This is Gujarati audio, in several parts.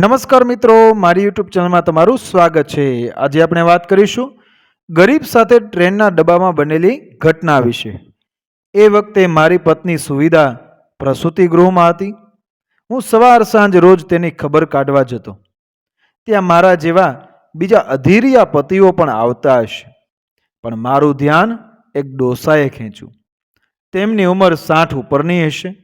નમસ્કાર મિત્રો, મારી યુટ્યુબ ચેનલમાં તમારું સ્વાગત છે. આજે આપણે વાત કરીશું ગરીબ સાથે ટ્રેનના ડબ્બામાં બનેલી ઘટના વિશે. એ વખતે મારી પત્ની સુવિધા પ્રસૂતિ ગૃહમાં હતી. હું સવાર સાંજ રોજ તેની ખબર કાઢવા જતો. ત્યાં મારા જેવા બીજા અધીરિયા પતિઓ પણ આવતા હશે પણ મારું ધ્યાન એક ડોસાએ ખેંચ્યું. તેમની ઉંમર સાઠ ઉપરની હશે.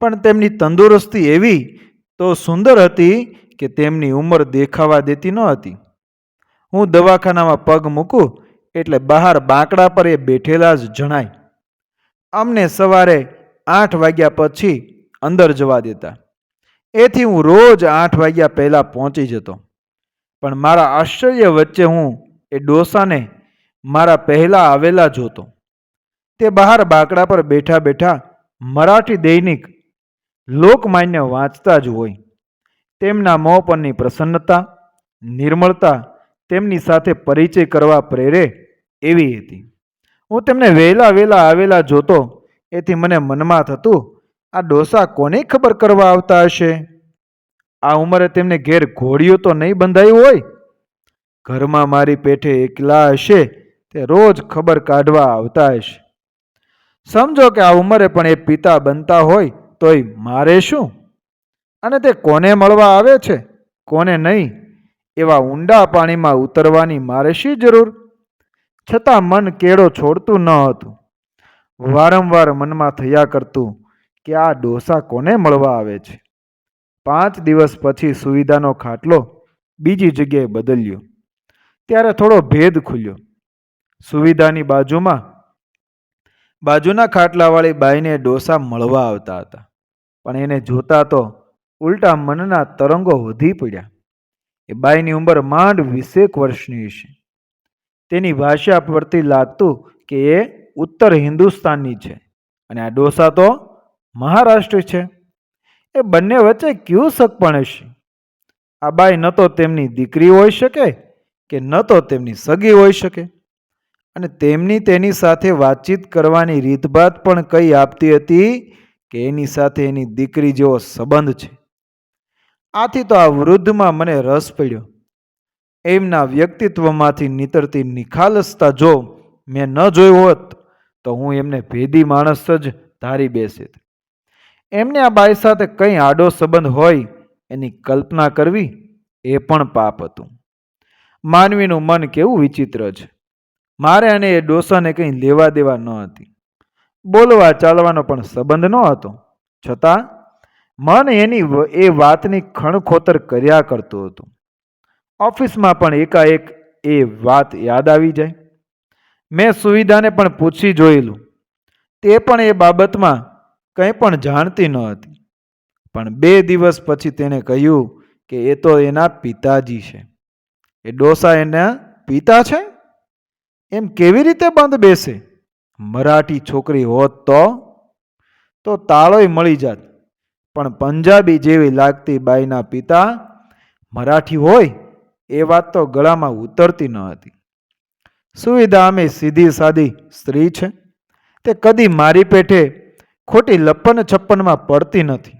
પણ તેમની તંદુરસ્તી એવી તો સુંદર હતી કે તેમની ઉંમર દેખાવા દેતી ન હતી. હું દવાખાનામાં પગ મૂકું એટલે બહાર બાંકડા પર એ બેઠેલા જ જણાય, અમને સવારે આઠ વાગ્યા પછી અંદર જવા દેતા. એથી હું રોજ આઠ વાગ્યા પહેલાં પહોંચી જતો. પણ મારા આશ્ચર્ય વચ્ચે હું એ ડોસાને મારા પહેલાં આવેલા જોતો. તે બહાર બાંકડા પર બેઠા બેઠા મરાઠી દૈનિક લોકમાન્ય વાંચતા જ હોય. તેમના મોં પરની પ્રસન્નતા, નિર્મળતા તેમની સાથે પરિચય કરવા પ્રેરે એવી હતી. હું તેમને વહેલા વહેલા આવેલા જોતો, એથી મને મનમાં થતું, આ ડોસા કોને ખબર કરવા આવતા હશે? આ ઉંમરે તેમને ઘેર ઘોડીઓ તો નહીં બંધાયું હોય? ઘરમાં મારી પેઠે એકલા હશે, તે રોજ ખબર કાઢવા આવતા હશે. સમજો કે આ ઉંમરે પણ એ પિતા બનતા હોય તોય મારે શું? અને તે કોને મળવા આવે છે? કોને નહીં? એવા ઊંડા પાણીમાં ઉતરવાની મારે શી જરૂર? છતાં મન કેળો છોડતું ન હતું. વારંવાર મનમાં થયા કરતું કે આ ડોસા કોને મળવા આવે છે? પાંચ દિવસ પછી સુવિધાનો ખાટલો બીજી જગ્યાએ બદલ્યો. ત્યારે થોડો ભેદ ખુલ્યો. સુવિધાની બાજુમાં, બાજુના ખાટલાવાળી બાઈને ડોસા મળવા આવતા હતા. પણ એને જોતા તો ઉલટા મનના તરંગો વધી પડ્યા. એ બાઈની ઉંમર માંડ વીસેક વર્ષની હશે. તેની ભાષા પરથી લાગતું કે એ ઉત્તર હિન્દુસ્તાનની છે અને આ ડોસા તો મહારાષ્ટ્ર છે. એ બંને વચ્ચે ક્યું શક પણ હશે? આ બાઈ ન તો તેમની દીકરી હોઈ શકે કે ન તો તેમની સગી હોઈ શકે. અને તેમની તેની સાથે વાતચીત કરવાની રીતભાત પણ કઈ આપતી હતી કે એની સાથે એની દીકરી જેવો સંબંધ છે. આથી તો આ વૃદ્ધમાં મને રસ પડ્યો. એમના વ્યક્તિત્વમાંથી નીતરતી નિખાલસતા જો મેં ન જોઈ હોત, તો હું એમને ભેદી માણસ જ ધારી બેસેત. એમને આ બાઈ સાથે કંઈ આડો સંબંધ હોય એની કલ્પના કરવી એ પણ પાપ હતું. માનવીનું મન કેવું વિચિત્ર છે. મારે અને એ ડોસાને કંઈ લેવા દેવા ન હતી. બોલવા ચાલવાનો પણ સંબંધ ન હતો. છતાં મન એની એ વાતની ખણખોતર કર્યા કરતું હતું. ઓફિસમાં પણ એકાએક એ વાત યાદ આવી જાય. મેં સુવિધાને પણ પૂછી જોયેલું. તે પણ એ બાબતમાં કંઈ પણ જાણતી ન હતી. પણ બે દિવસ પછી તેને કહ્યું કે એ તો એના પિતાજી છે. એ ડોસા એના પિતા છે? એમ કેવી રીતે બંધ બેસે? મરાઠી છોકરી હોત તો? તો તાળોય મળી જાત. પણ પંજાબી જેવી લાગતી બાઈના પિતા મરાઠી હોય એ વાત તો ગળામાં ઉતરતી ન હતી. સુવિધા અમે સીધી સાદી સ્ત્રી છે. તે કદી મારી પેઠે ખોટી લપ્પન છપ્પનમાં પડતી નથી.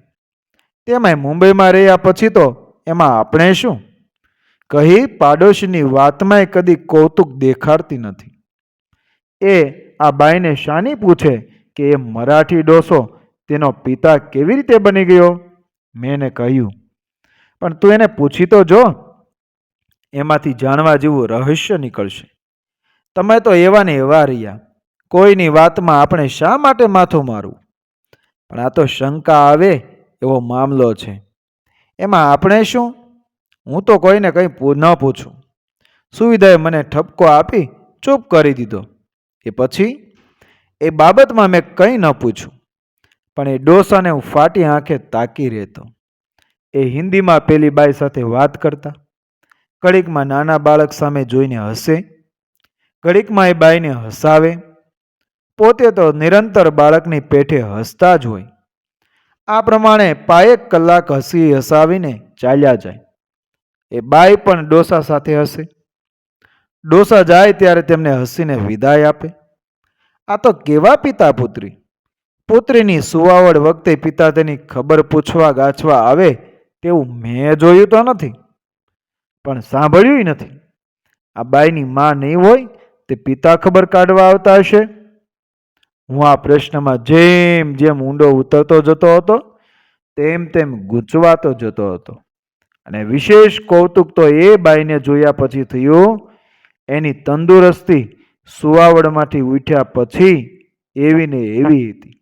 તેમાંય મુંબઈમાં રહ્યા પછી તો એમાં આપણે શું? કહી પાડોશીની વાતમાંય કદી કૌતુક દેખાડતી નથી. એ આ બાઈને શાની પૂછે કે એ મરાઠી ડોસો, તેનો પિતા કેવી રીતે બની ગયો? મેં એને કહ્યું, પણ તું એને પૂછી તો જો, એમાંથી જાણવા જેવું રહસ્ય નીકળશે. તમે તો એવા ને એવા રહ્યા, કોઈની વાતમાં આપણે શા માટે માથું મારવું? પણ આ તો શંકા આવે એવો મામલો છે. એમાં આપણે શું? હું તો કોઈને કંઈ ન પૂછું. સુવિધાએ મને ઠપકો આપી ચૂપ કરી દીધો. એ પછી, એ બાબતમાં મેં કંઈ ન પૂછ્યું, પણ એ ડોસાને હું ફાટી આંખે તાકી રહેતો. એ હિન્દીમાં પેલી બાઈ સાથે વાત કરતા. ઘડીકમાં નાના બાળક સામે જોઈને હસે. ઘડીકમાં એ બાઈને હસાવે. પોતે તો નિરંતર બાળકની પેઠે હસતા જ હોય. આ પ્રમાણે પાયેક કલાક હસી હસાવીને ચાલ્યા જાય. એ બાઈ પણ ડોસા સાથે હસે. ડોસા જાય ત્યારે તેમને હસીને વિદાય આપે. આ તો કેવા પિતા પુત્રી? પુત્રીની સુવાવડ વખતે પિતા તેની ખબર પૂછવા ગાછવા આવે તેવું મેં જોયું તો નથી, પણ સાંભળ્યું નથી. આ બાઈની માં નહીં હોય તે પિતા ખબર કાઢવા આવતા હશે? હું આ પ્રશ્નમાં જેમ જેમ ઊંડો ઉતરતો જતો હતો, તેમ તેમ ગૂંચવાતો જતો હતો. અને વિશેષ કૌતુક તો એ બાઈને જોયા પછી થયું એની તંદુરસ્તી સુવાવડમાંથી ઉઠ્યા પછી એવી ને એવી હતી.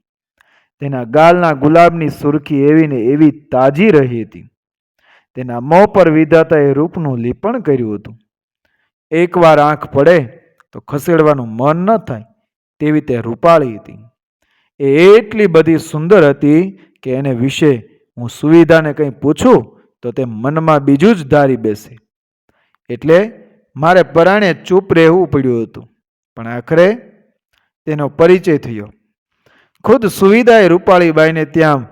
તેના ગાલના ગુલાબની સુરખી એવી ને એવી તાજી રહી હતી. તેના મોં પર વિધાતાએ રૂપનું લીપણ કર્યું હતું. એકવાર આંખ પડે તો ખસેડવાનું મન ન થાય તેવી તે રૂપાળી હતી. એ એટલી બધી સુંદર હતી કે એને વિશે હું સુવિધાને કંઈ પૂછું તો તે મનમાં બીજું જ ધારી બેસે. એટલે મારે પરાણે ચૂપ રહેવું પડ્યું હતું. પણ આખરે તેનો પરિચય થયો. ખુદ સુવિધાએ રૂપાળીબાઈને ત્યાં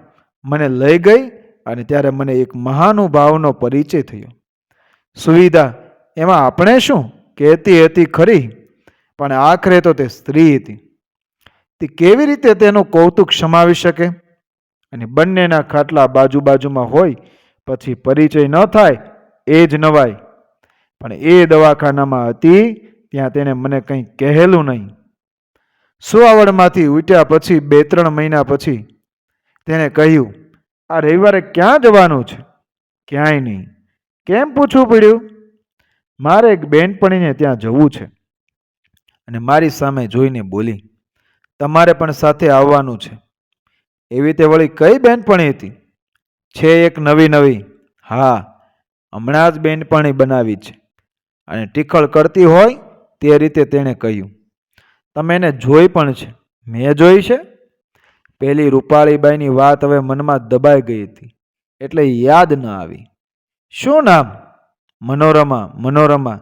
મને લઈ ગઈ અને ત્યારે મને એક મહાનુભાવનો પરિચય થયો. સુવિધા, એમાં આપણે શું? કહેતી હતી ખરી, પણ આખરે તો તે સ્ત્રી હતી. તે કેવી રીતે તેનું કૌતુક સમાવી શકે? અને બંનેના ખાટલા બાજુ બાજુમાં હોય, પછી પરિચય ન થાય, એ જ નવાય પણ એ દવાખાનામાં હતી, ત્યાં તેણે મને કંઈ કહેલું નહીં. સુવાવડમાંથી ઉઠ્યા પછી બે ત્રણ મહિના પછી તેણે કહ્યું, આ રવિવારે ક્યાં જવાનું છે? ક્યાંય નહીં. કેમ પૂછવું પડ્યું? મારે એક બેનપણીને ત્યાં જવું છે. અને મારી સામે જોઈને બોલી, તમારે પણ સાથે આવવાનું છે. એવી તે વળી કઈ બેનપણી હતી? છે એક નવી નવી. હા, હમણાં જ બેનપણી બનાવી છે. અને ટીખળ કરતી હોય તે રીતે તેણે કહ્યું, તમે એને જોઈ પણ છે. મેં જોઈ છે. પેલી રૂપાળીબાઈની વાત હવે મનમાં દબાઈ ગઈ હતી, એટલે યાદ ન આવી. શું નામ? મનોરમા મનોરમા.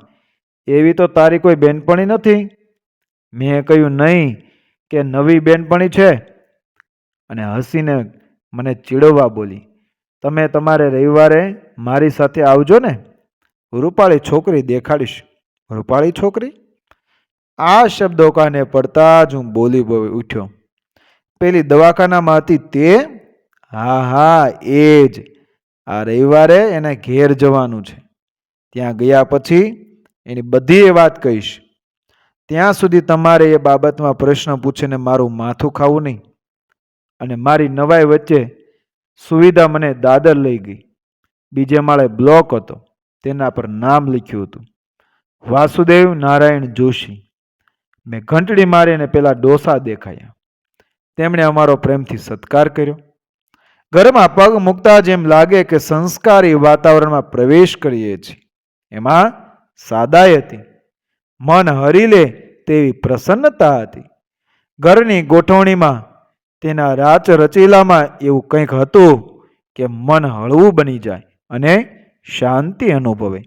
એવી તો તારી કોઈ બેનપણી નથી? મેં કહ્યું નહીં કે નવી બેનપણી છે. અને હસીને મને ચીડવવા બોલી, તમે તમારે રવિવારે મારી સાથે આવજો ને. રૂપાળી છોકરી દેખાડીશ. રૂપાળી છોકરી? આ શબ્દો કાને પડતા જ હું બોલી બોલી ઉઠ્યો. પેલી દવાખાનામાં હતી તે, હા હા, એ જ. આ રવિવારે એને ઘેર જવાનું છે. ત્યાં ગયા પછી એની બધી એ વાત કહીશ. ત્યાં સુધી તમારે એ બાબતમાં પ્રશ્ન પૂછીને મારું માથું ખાવું નહીં. અને મારી નવાઈ વચ્ચે સુવિધા મને દાદર લઈ ગઈ. બીજે માળે બ્લોક હતો. તેના પર નામ લખ્યું હતું. વાસુદેવ નારાયણ જોશી. મેં ઘંટડી મારીને પેલા ડોસા દેખાયા. તેમણે અમારો પ્રેમથી સત્કાર કર્યો. ઘરમાં પગ મૂકતા જેમ લાગે કે સંસ્કારી વાતાવરણમાં પ્રવેશ કરીએ છીએ. એમાં સાદાઈ હતી. મન હરી લે તેવી પ્રસન્નતા હતી. ઘરની ગોઠવણીમાં તેના રાચ રચીલામાં એવું કંઈક હતું કે મન હળવું બની જાય અને શાંતિ અનુભવે.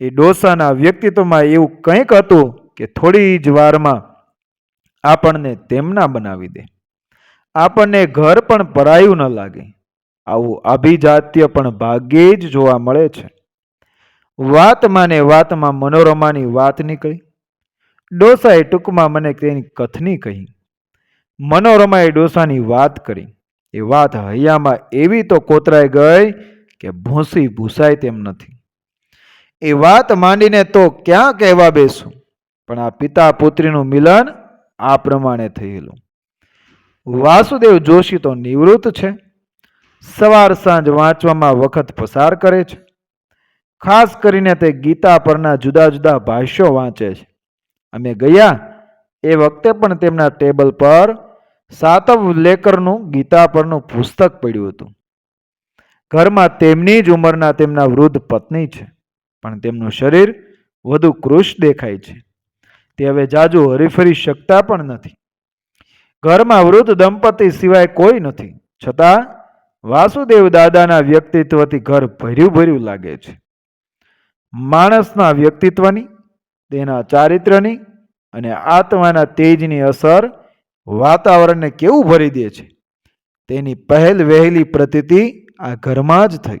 એ ડોસાના વ્યક્તિત્વમાં એવું કંઈક હતું કે થોડી જ વારમાં આપણને તેમના બનાવી દે. આપણને ઘર પણ પરાયું ન લાગે. આવું અભિજાત્ય પણ ભાગ્યે જ જોવા મળે છે. વાતમાં ને વાતમાં મનોરમાની વાત નીકળી. ડોસાએ ટૂંકમાં મને તેની કથની કહી. મનોરમાએ ડોસાની વાત કરી. એ વાત હૈયામાં એવી તો કોતરાઈ ગઈ કે ભૂંસી ભૂસાય તેમ નથી. એ વાત માંડીને તો ક્યાં કહેવા બેસું? પણ આ પિતા પુત્રીનું મિલન આ પ્રમાણે થયેલું. વાસુદેવ જોશી તો નિવૃત્ત છે. સવાર સાંજ વાંચવામાં વખત પસાર કરે છે. ખાસ કરીને તે ગીતા પરના જુદા જુદા ભાષ્યો વાંચે છે. અમે ગયા, એ વખતે પણ તેમના ટેબલ પર સાતવ લેકરનું ગીતા પરનું પુસ્તક પડ્યું હતું. ઘરમાં તેમની જ ઉંમરના તેમના વૃદ્ધ પત્ની છે, પણ તેમનું શરીર વધુ કૃશ દેખાય છે. તે હવે જાજુ હરીફરી શકતા પણ નથી. ઘરમાં વૃદ્ધ દંપતી સિવાય કોઈ નથી. છતાં વાસુદેવ દાદાના વ્યક્તિત્વથી ઘર ભર્યું ભર્યું લાગે છે. માણસના વ્યક્તિત્વની, તેના ચારિત્ર્યની અને આત્માના તેજની અસર વાતાવરણને કેવું ભરી દે છે? તેની પહેલ વહેલી પ્રતીતિ આ ઘરમાં જ થઈ.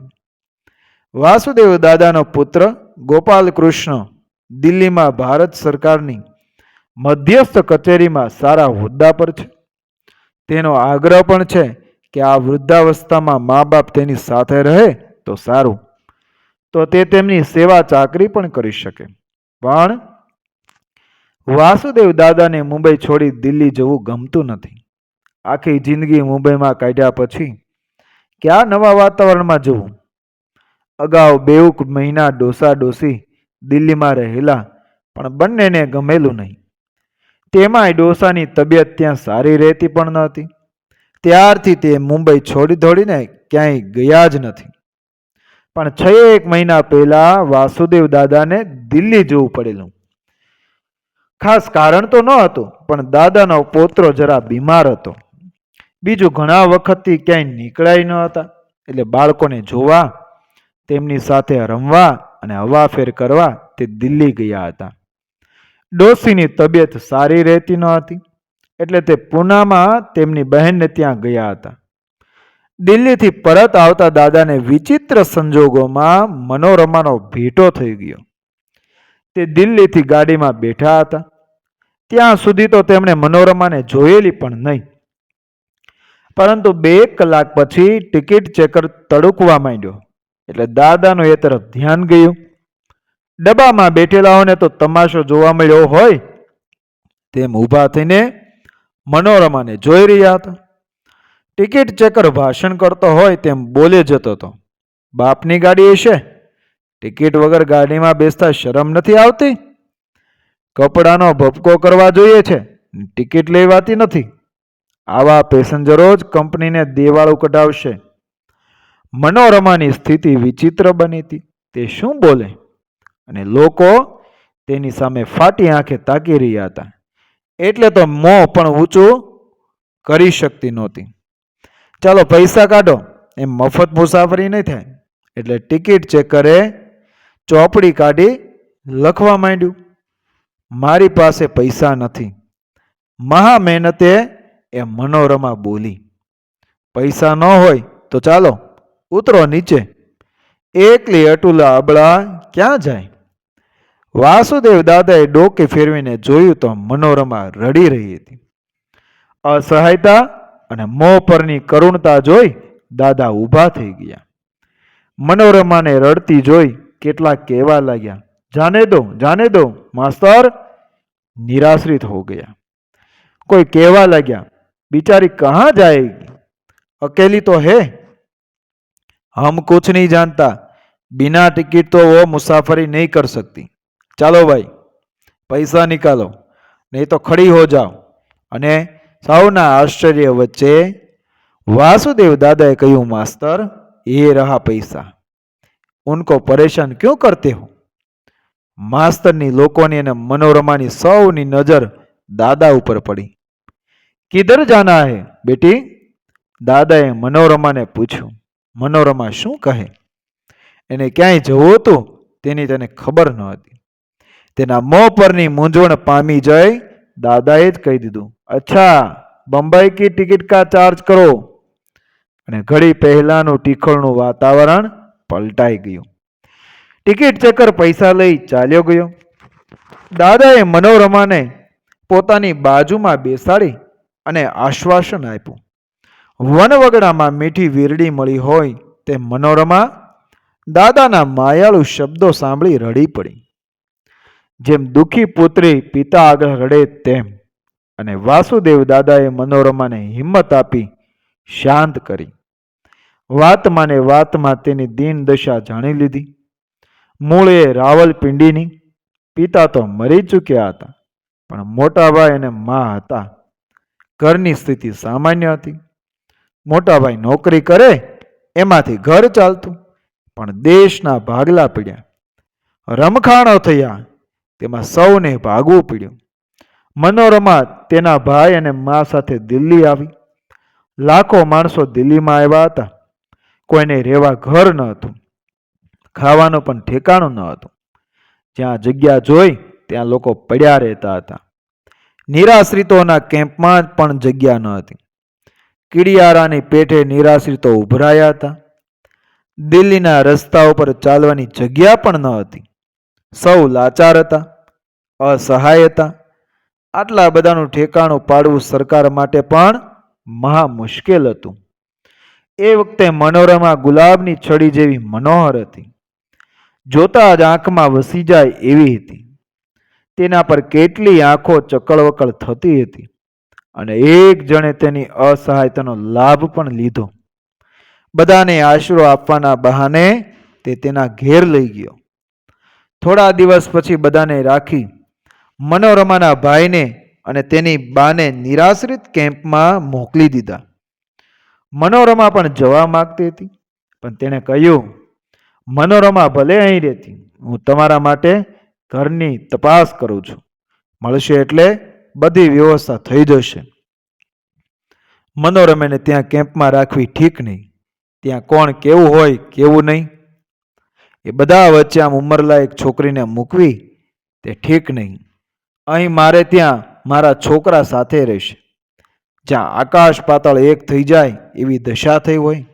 વાસુદેવ દાદાનો પુત્ર ગોપાલ કૃષ્ણ દિલ્હીમાં ભારત સરકારની મધ્યસ્થ કચેરીમાં સારા હોદ્દા પર છે. તેનો આગ્રહ પણ છે કે આ વૃદ્ધાવસ્થામાં મા બાપ તેની સાથે રહે તો સારું. તો તે તેમની સેવા ચાકરી પણ કરી શકે. પણ વાસુદેવ દાદાને મુંબઈ છોડી દિલ્હી જવું ગમતું નથી. આખી જિંદગી મુંબઈમાં કાઢ્યા પછી ક્યાં નવા વાતાવરણમાં જવું? અગાઉ બેઉક મહિના ડોસા ડોસી દિલ્હીમાં રહેલા, પણ બંનેને ગમેલું નહીં. તેમાંય ડોસાની તબિયત ત્યાં સારી રહેતી પણ ન હતી ત્યારથી તે મુંબઈ છોડી દોડીને ક્યાંય ગયા જ નથી. પણ છ એક મહિના પહેલા વાસુદેવ દાદાને દિલ્હી જવું પડેલું. ખાસ કારણ તો ન હતું પણ દાદાનો પોત્રો જરા બીમાર હતો. બીજું ઘણા વખતથી ક્યાંય નીકળાય ન હતા. એટલે બાળકોને જોવા, તેમની સાથે રમવા અને હવાફેર કરવા તે દિલ્હી ગયા હતા. ડોસીની તબિયત સારી રહેતી ન હતી, એટલે તે પૂનામાં તેમની બહેનને ત્યાં ગયા હતા. દિલ્હીથી પરત આવતા દાદાને વિચિત્ર સંજોગોમાં મનોરમાનો ભેટો થઈ ગયો. તે દિલ્હીથી ગાડીમાં બેઠા હતા. ત્યાં સુધી તો તેમણે મનોરમાને જોયેલી પણ નહીં. પરંતુ બે કલાક પછી ટિકિટ ચેકર તડુકવા માંડ્યો. એટલે દાદાનું એ તરફ ધ્યાન ગયું. ડબ્બામાં બેઠેલાઓને તો તમાશો જોવા મળ્યો હોય તેમ ઊભા થઈને મનોરમાને જોઈ રહ્યા હતા. ટિકિટ ચેકર ભાષણ કરતો હોય તેમ બોલે જતો હતો. બાપની ગાડી હશે? ટિકિટ વગર ગાડીમાં બેસતા શરમ નથી આવતી? કપડાનો ભપકો કરવા જોઈએ છે. ટિકિટ લેવાતી નથી. આવા પેસેન્જરો જ કંપનીને દેવાળું કઢાવશે. મનોરમાની સ્થિતિ વિચિત્ર બની હતી. તે શું બોલે? અને લોકો તેની સામે ફાટી આંખે તાકી રહ્યા હતા. એટલે તો મોં પણ ઊંચું કરી શકતી નહોતી. ચાલો પૈસા કાઢો. એમ મફત મુસાફરી નહીં થાય. એટલે ટિકિટ ચેક કરે, ચોપડી કાઢી લખવા માંડ્યું. મારી પાસે પૈસા નથી. મહા મહેનતે એ મનોરમા બોલી. પૈસા ન હોય તો ચાલો ઉતરો નીચે. એકલી અટુલા અબળા ક્યાં જાય? વાસુદેવ દાદાએ ડોકે ફેરવીને જોયું તો મનોરમા રડી રહી હતી. અસહાયતા અને મોં પરની કરુણતા જોઈ દાદા ઊભા થઈ ગયા. મનોરમાને રડતી જોઈ કેટલાક કહેવા લાગ્યા, જાને દો જાને દો, માસ્તર. નિરાશ્રિત હો ગયા. કોઈ કહેવા લાગ્યા बेचारी कहाँ जाएगी अकेली तो है हम कुछ नहीं जानता बिना टिकट तो वो मुसाफरी नहीं कर सकती ચાલો ભાઈ, પૈસા નિકાલો, નહીં તો ખડી હો જાઓ. અને સૌના આશ્ચર્ય વચ્ચે વાસુદેવ દાદાએ કહ્યું, માસ્તર, એ રહા પૈસા. ઉનકો પરેશાન ક્यों કરતે હો? માસ્તરની લોકોની અને મનોરમાની સૌની નજર દાદા ઉપર પડી. કિધર જાના હે બેટી દાદાએ મનોરમાને પૂછ્યું. મનોરમા શું કહે? એને ક્યાંય જવું હતું? તેની તેને ખબર ન હતી. તેના મોં પરની મૂંઝવણ પામી જઈ દાદાએ જ કહી દીધું, અચ્છા, બંબઈ કી ટિકિટ કા ચાર્જ કરો? અને ઘડી પહેલાનું ટીખળનું વાતાવરણ પલટાઈ ગયું. ટિકિટ ચક્કર પૈસા લઈ ચાલ્યો ગયો. દાદાએ મનોરમાને પોતાની બાજુમાં બેસાડી અને આશ્વાસન આપ્યું. વનવગડામાં મીઠી વીરડી મળી હોય તે મનોરમા દાદાના માયાળુ શબ્દો સાંભળી રડી પડી. જેમ દુઃખી પુત્રી પિતા આગળ રડે તેમ અને વાસુદેવ દાદાએ મનોરમાને હિંમત આપી શાંત કરી. વાતમાંને વાતમાં તેની દીન દશા જાણી લીધી. મૂળે રાવલપિંડીની, પિતા તો મરી ચૂક્યા હતા, પણ મોટાભાઈ અને મા હતા. ઘરની સ્થિતિ સામાન્ય હતી. મોટાભાઈ નોકરી કરે, એમાંથી ઘર ચાલતું, પણ દેશના ભાગલા પડ્યા. રમખાણો થયા, તેમાં સૌને ભાગવું પડ્યું. મનોરમા તેના ભાઈ અને મા સાથે દિલ્હી આવી. લાખો માણસો દિલ્હીમાં આવ્યા હતા. કોઈને રહેવા ઘર ન હતું. ખાવાનું પણ ઠેકાણું ન હતું. જ્યાં જગ્યા જોઈ, ત્યાં લોકો પડ્યા રહેતા હતા. નિરાશ્રિતોના કેમ્પમાં પણ જગ્યા ન હતી. કીડિયારાની પેઠે નિરાશ્રિતો ઉભરાયા હતા. દિલ્હીના રસ્તા ઉપર ચાલવાની જગ્યા પણ ન હતી. સૌ લાચાર હતા, અસહાય હતા. આટલા બધાનું ઠેકાણું પાડવું સરકાર માટે પણ મહા મુશ્કેલ હતું. એ વખતે મનોરમા ગુલાબની છડી જેવી મનોહર હતી. જોતા જ આંખમાં વસી જાય એવી હતી. તેના પર કેટલી આંખો ચકળવકળ થતી હતી અને એક જણે તેની અસહાયતાનો લાભ પણ લીધો. બધાને આશરો આપવાના બહાને તે તેના ઘેર લઈ ગયો. થોડા દિવસ પછી બધાને રાખી મનોરમાના ભાઈને અને તેની બાને નિરાશ્રિત કેમ્પમાં મોકલી દીધા. મનોરમા પણ જવા માગતી હતી, પણ તેણે કહ્યું, મનોરમા ભલે અહીં રહેતી, હું તમારા માટે ઘરની તપાસ કરું છું. મળશે એટલે બધી વ્યવસ્થા થઈ જશે. મનોરમેને ત્યાં કેમ્પમાં રાખવી ઠીક નહીં. ત્યાં કોણ કેવું હોય, કેવું નહીં. એ બધા વચ્ચે આમ ઉંમરલાયક છોકરીને મૂકવી તે ઠીક નહીં. અહીં મારે ત્યાં મારા છોકરા સાથે રહેશે. જ્યાં આકાશ પાતાળ એક થઈ જાય એવી દશા થઈ હોય.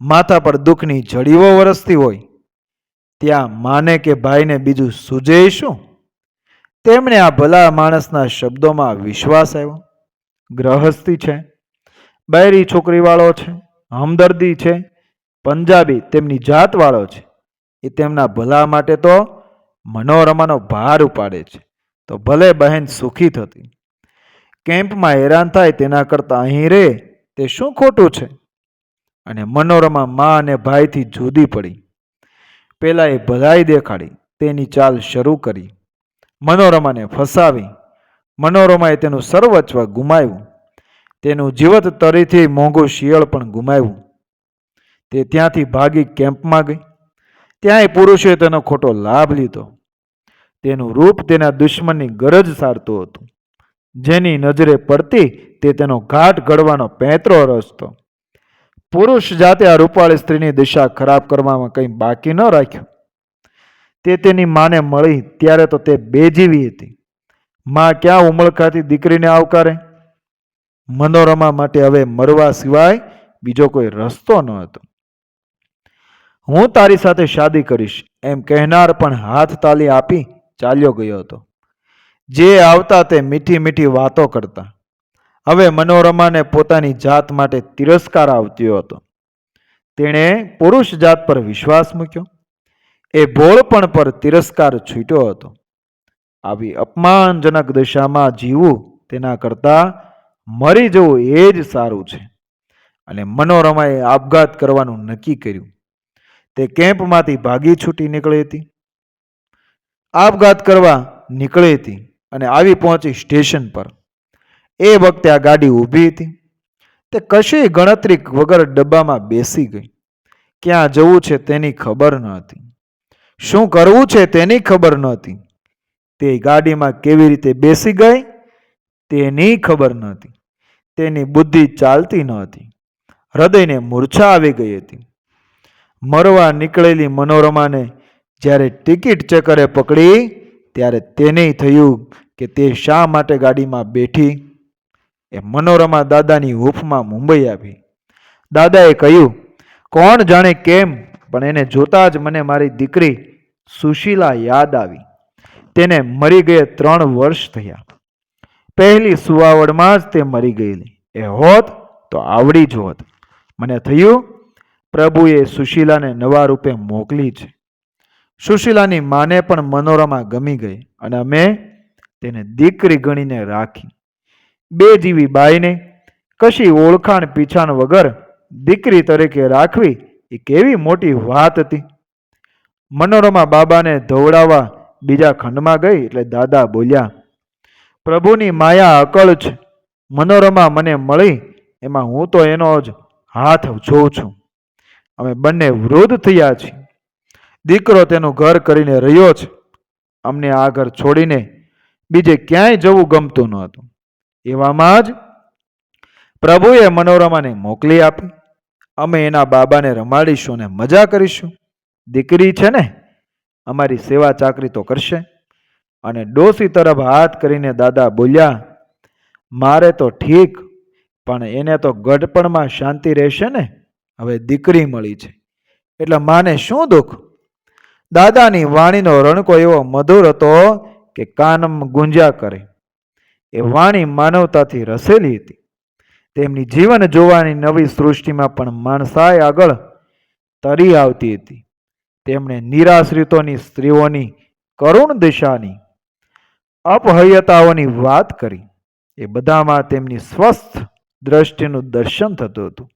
માથા પર દુઃખની જડીઓ વરસતી હોય. ત્યાં માને કે ભાઈને બીજું સૂજે શું તેમણે આ ભલા માણસના શબ્દોમાં વિશ્વાસ આવ્યો ગ્રહસ્થી છે, બૈરી છોકરીવાળો છે, હમદર્દી છે, પંજાબી તેમની જાતવાળો છે. એ તેમના ભલા માટે તો મનોરમાનો ભાર ઉપાડે છે. તો ભલે બહેન સુખી થતી. કેમ્પમાં હેરાન થાય તેના કરતાં અહીં રહે તે શું ખોટું છે? અને મનોરમા મા અને ભાઈથી જુદી પડી. પેલા એ ભલાઈ દેખાડી, તેની ચાલ શરૂ કરી. મનોરમાને ફસાવી. મનોરમાએ તેનું સર્વસ્વ ગુમાવ્યું. તેનું જીવત તરીથી મોંઘું શિયળ પણ ગુમાવ્યું. તે ત્યાંથી ભાગી કેમ્પમાં ગઈ. ત્યાંય પુરુષે તેનો ખોટો લાભ લીધો. તેનું રૂપ તેના દુશ્મનની ગરજ સારતું હતું. જેની નજરે પડતી તે તેનો ઘાટ ઘડવાનો પેંતરો રસ્તો. પુરુષ જાતે આ રૂપાળી સ્ત્રીની દિશા ખરાબ કરવામાં કંઈ બાકી ન રાખ્યું. તે તેની માને મળી ત્યારે તો તે બેજીવી હતી. માં ક્યાં ઉમળકાથી દીકરીને આવકારે? મનોરમા માટે હવે મરવા સિવાય બીજો કોઈ રસ્તો ન હતો. હું તારી સાથે શાદી કરીશ, એમ કહેનાર પણ હાથ તાલી આપી ચાલ્યો ગયો હતો. જે આવતા તે મીઠી મીઠી વાતો કરતા. હવે મનોરમાને પોતાની જાત માટે તિરસ્કાર આવતો હતો. તેણે પુરુષ જાત પર વિશ્વાસ મૂક્યો. એ ભોળપણ પર તિરસ્કાર છૂટ્યો હતો. આવી અપમાનજનક દશામાં જીવવું તેના કરતાં મરી જવું એ જ સારું છે. અને મનોરમાએ આપઘાત કરવાનું નક્કી કર્યું. તે કેમ્પમાંથી ભાગી છૂટી નીકળી હતી. આપઘાત કરવા નીકળી હતી અને આવી પહોંચી સ્ટેશન પર. એ વખતે આ ગાડી ઊભી હતી. તે કશી ગણતરી વગર ડબ્બામાં બેસી ગઈ. ક્યાં જવું છે તેની ખબર ન હતી. શું કરવું છે તેની ખબર નહોતી તે ગાડીમાં કેવી રીતે બેસી ગઈ તેની ખબર નહોતી તેની બુદ્ધિ ચાલતી ન હતી. હૃદયને મૂર્છા આવી ગઈ હતી. મરવા નીકળેલી મનોરમાને જ્યારે ટિકિટ ચકરે પકડી, ત્યારે તેને થયું કે તે શા માટે ગાડીમાં બેઠી એ મનોરમા દાદાની હૂંફમાં મુંબઈ આવી. દાદાએ કહ્યું, કોણ જાણે કેમ, પણ એને જોતા જ મને મારી દીકરી સુશીલા યાદ આવી. તેને મરી ગયે ત્રણ વર્ષ થયા. પહેલી સુવાવડમાં જ તે મરી ગયેલી. એ હોત તો આવડી જ હોત. મને થયું, પ્રભુએ સુશીલાને નવા રૂપે મોકલી છે. સુશીલાની માને પણ મનોરમા ગમી ગઈ અને અમે તેને દીકરી ગણીને રાખી. બે જીવી બાઈને કશી ઓળખાણ પીછાણ વગર દીકરી તરીકે રાખવી એ કેવી મોટી વાત હતી. મનોરમા બાબાને ધોવડાવવા બીજા ખંડમાં ગઈ એટલે દાદા બોલ્યા, પ્રભુની માયા અકળ છે. મનોરમા મને મળી, એમાં હું તો એનો જ હાથ જોઉં છું. અમે બંને વૃદ્ધ થયા છીએ. દીકરો તેનું ઘર કરીને રહ્યો છે. અમને આ ઘર છોડીને બીજે ક્યાંય જવું ગમતું નહોતું એવામાં જ પ્રભુએ મનોરમાને મોકલી આપી. અમે એના બાબાને રમાડીશું અને મજા કરીશું. દીકરી છે ને, અમારી સેવા ચાકરી તો કરશે. અને ડોસી તરફ હાથ કરીને દાદા બોલ્યા, મારે તો ઠીક, પણ એને તો ગઢપણમાં શાંતિ રહેશે ને? હવે દીકરી મળી છે. એટલે માને શું દુઃખ? દાદાની વાણીનો રણકો એવો મધુર હતો કે કાનમ ગુંજ્યા કરે. એ વાણી માનવતાથી રસેલી હતી. તેમની જીવન જોવાની નવી સૃષ્ટિમાં પણ માણસાઈ આગળ તરી આવતી હતી. તેમણે નિરાશ્રિતોની સ્ત્રીઓની કરુણ દિશાની અપહયતાઓની વાત કરી. એ બધામાં તેમની સ્વસ્થ દ્રષ્ટિનું દર્શન થતું હતું.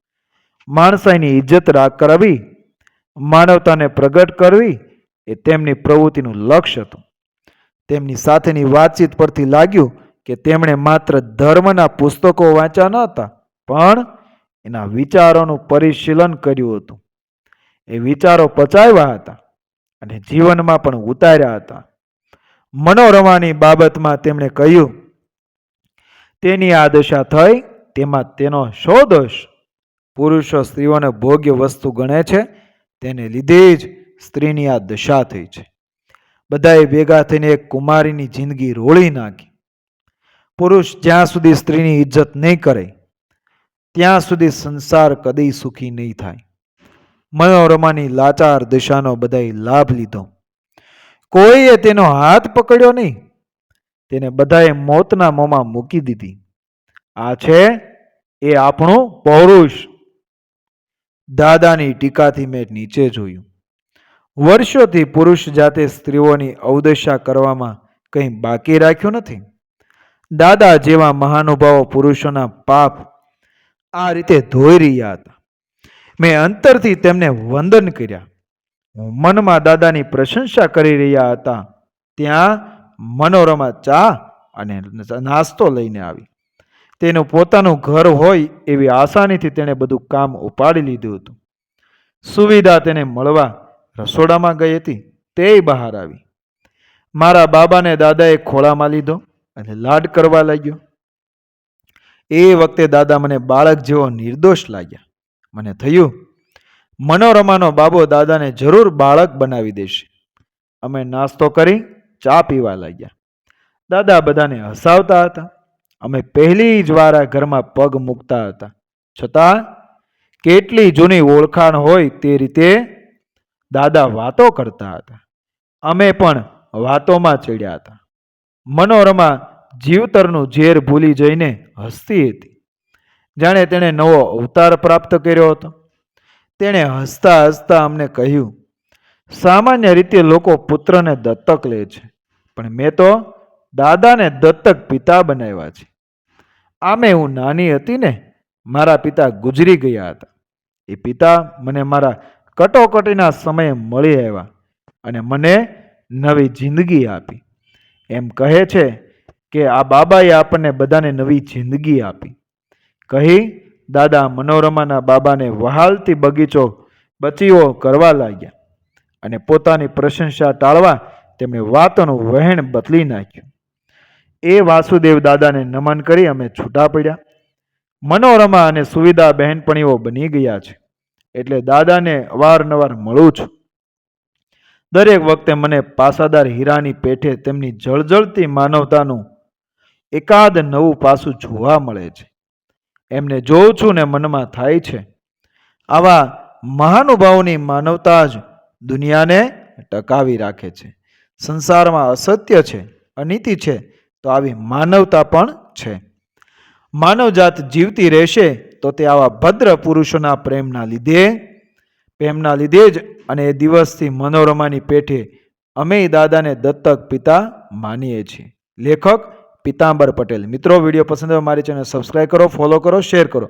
માણસાઈની ઇજ્જત રાખ કરવી, માનવતાને પ્રગટ કરવી એ તેમની પ્રવૃત્તિનું લક્ષ્ય હતું. તેમની સાથેની વાતચીત પરથી લાગ્યું કે તેમણે માત્ર ધર્મના પુસ્તકો વાંચ્યા ન હતા, પણ એના વિચારોનું પરિશીલન કર્યું હતું. એ વિચારો પચાવ્યા હતા અને જીવનમાં પણ ઉતાર્યા હતા. મનોરમાની બાબતમાં તેમણે કહ્યું, તેની આ દશા થઈ, તેમાં તેનો શો. દોષ પુરુષો સ્ત્રીઓને ભોગ્ય વસ્તુ ગણે છે, તેને લીધે જ સ્ત્રીની આ દશા થઈ છે. બધાએ ભેગા થઈને એક કુમારીની જિંદગી રોળી નાખી. પુરુષ જ્યાં સુધી સ્ત્રીની ઇજ્જત નહીં કરે, ત્યાં સુધી સંસાર કદી સુખી નહીં થાય. મનોરમાની લાચાર દિશાનો બધાએ લાભ લીધો. કોઈએ તેનો હાથ પકડ્યો નહીં, તેને બધાએ મોતના મોંમાં મૂકી દીધી. આ છે એ આપણું પૌરુષ. દાદાની ટીકાથી મેં નીચે જોયું. વર્ષોથી પુરુષ જાતે સ્ત્રીઓની અવદશા કરવામાં કંઈ બાકી રાખ્યું નથી. દાદા જેવા મહાનુભાવો પુરુષોના પાપ આ રીતે ધોઈ રહ્યા હતા. મેં અંતરથી તેમને વંદન કર્યા. હું મનમાં દાદાની પ્રશંસા કરી રહ્યા હતા. ત્યાં મનોરમા ચા અને નાસ્તો લઈને આવી. તેનું પોતાનું ઘર હોય એવી આસાનીથી તેણે બધું કામ ઉપાડી લીધું હતું. સુવિધા તેને મળવા રસોડામાં ગઈ હતી, તે બહાર આવી. મારા બાબાને દાદાએ ખોળામાં લીધો. અને લાડ કરવા લાગ્યો. એ વખતે દાદા મને બાળક જેવો નિર્દોષ લાગ્યા. મને થયું, મનોરમાનો બાબો દાદાને જરૂર બાળક બનાવી દેશે. અમે નાસ્તો કરી ચા પીવા લાગ્યા. દાદા બધાને હસાવતા હતા. અમે પહેલી જ વાર આ ઘરમાં પગ મૂકતા હતા. છતાં, કેટલી જૂની ઓળખાણ હોય તે રીતે દાદા વાતો કરતા હતા. અમે પણ વાતોમાં ચડ્યા હતા. મનોરમા જીવતરનું ઝેર ભૂલી જઈને હસતી હતી. જાણે તેણે નવો અવતાર પ્રાપ્ત કર્યો હતો. તેણે હસતા હસતા અમને કહ્યું, સામાન્ય રીતે લોકો પુત્રને દત્તક લે છે, પણ મેં તો દાદાને દત્તક પિતા બનાવ્યા છે. આમે હું નાની હતી ને, મારા પિતા ગુજરી ગયા હતા. એ પિતા મને મારા કટોકટીના સમયે મળી આવ્યા અને મને નવી જિંદગી આપી. એમ કહે છે કે આ બાબાએ આપણને બધાને નવી જિંદગી આપી. કહી દાદા મનોરમાના બાબાને વહાલથી બગીચો બચીઓ કરવા લાગ્યા અને પોતાની પ્રશંસા ટાળવા તેમણે વાતોનું વહેણ બદલી નાખ્યું. એ વાસુદેવ દાદાને નમન કરી અમે છૂટા પડ્યા. મનોરમા અને સુવિધા બહેનપણીઓ બની ગયા છે. એટલે દાદાને અવારનવાર મળું છું. દરેક વખતે મને પાસાદાર હીરાની પેઠે તેમની જળજળતી માનવતાનું એકાદ નવું પાસું જોવા મળે છે. એમને જોઉં છું ને મનમાં થાય છે. આવા મહાનુભાવોની માનવતા જ દુનિયાને ટકાવી રાખે છે. સંસારમાં અસત્ય છે, અનીતિ છે, તો આવી માનવતા પણ છે. માનવજાત જીવતી રહેશે તો તે આવા ભદ્ર પુરુષોના પ્રેમના લીધે પ્રેમના લીધે જ અને એ દિવસથી મનોરમાની પેઠે અમે દાદાને દત્તક પિતા માનીએ છીએ. લેખક પિતાંબર પટેલ. મિત્રો, વીડિયો પસંદ આવે મારી ચેનલ સબસ્ક્રાઈબ કરો ફોલો કરો શેર કરો.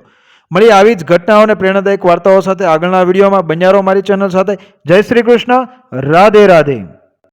મળી આવી જ ઘટનાઓ અને પ્રેરણાદાયક વાર્તાઓ સાથે આગળના વિડીયોમાં. બન્યારો મારી ચેનલ સાથે. જય શ્રી કૃષ્ણ. રાધે રાધે.